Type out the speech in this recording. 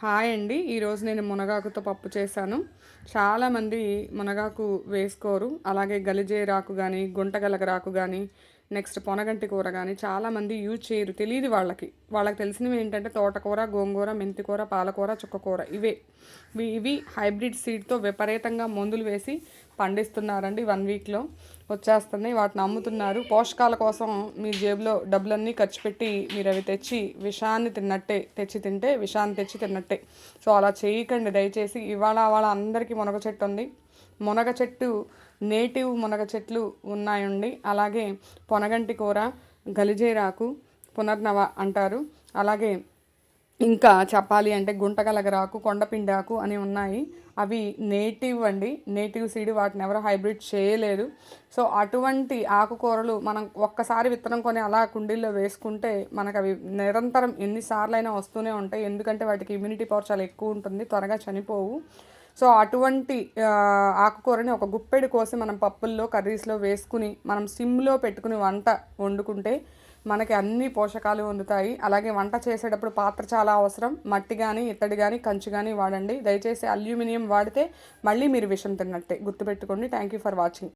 Hi అండి. ఈరోజు నేను మునగాకుతో పప్పు చేశాను. చాలామంది మునగాకు వేసుకోరు. అలాగే గలిజేరాకు కానీ గుంటగలగరాకు కానీ నెక్స్ట్ పొనగంటి కూర కానీ చాలామంది యూజ్ చేయరు. తెలియదు వాళ్ళకి. వాళ్ళకి తెలిసినవి ఏంటంటే తోటకూర గోంగూర మెంతికూర పాలకూర చుక్కకూర ఇవే ఇవి హైబ్రిడ్ సీడ్తో విపరీతంగా మందులు వేసి పండిస్తున్నారండి వన్ వీక్లో. వచ్చేస్తున్నాయి వాటిని అమ్ముతున్నారు. పోషకాల కోసం మీ జేబులో డబ్బులన్నీ ఖర్చు పెట్టి మీరు అవి తెచ్చి విషాన్ని తిన్నట్టే తెచ్చి తింటే విషాన్ని తెచ్చి తిన్నట్టే. సో అలా చేయకండి. దయచేసి ఇవాళ వాళ్ళ అందరికీ మునగ చెట్టు ఉంది. మునగ చెట్టు నేటివ్ మునగ చెట్లు ఉన్నాయండి. అలాగే పొనగంటి కూర గలిజేరాకు పునర్నవ అంటారు. అలాగే ఇంకా చెప్పాలి అంటే గుంటగలగరాకు కొండపిండాకు అని ఉన్నాయి. అవి నేటివ్ అండి. నేటివ్ సీడ్ వాటిని ఎవరు హైబ్రిడ్ చేయలేదు సో అటువంటి ఆకుకూరలు మనం ఒక్కసారి విత్తనం కొని అలా కుండీల్లో వేసుకుంటే మనకు అవి నిరంతరం ఎన్నిసార్లైనా వస్తూనే ఉంటాయి. ఎందుకంటే వాటికి ఇమ్యూనిటీ పవర్ చాలా ఎక్కువ ఉంటుంది. త్వరగా చనిపోవు. సో అటువంటి ఆకుకూరని ఒక గుప్పెడు కోసి మనం పప్పుల్లో కర్రీస్లో వేసుకుని మనం సిమ్లో పెట్టుకుని వంట వండుకుంటే మనకి అన్ని పోషకాలు అందుతాయి. అలాగే వంట చేసేటప్పుడు పాత్ర చాలా అవసరం. మట్టి కానీ ఇత్తడి కానీ కంచు కానీ వాడండి. దయచేసి అల్యూమినియం వాడితే మళ్ళీ మీరు విషం తిన్నట్టే. గుర్తుపెట్టుకోండి. Thank you for watching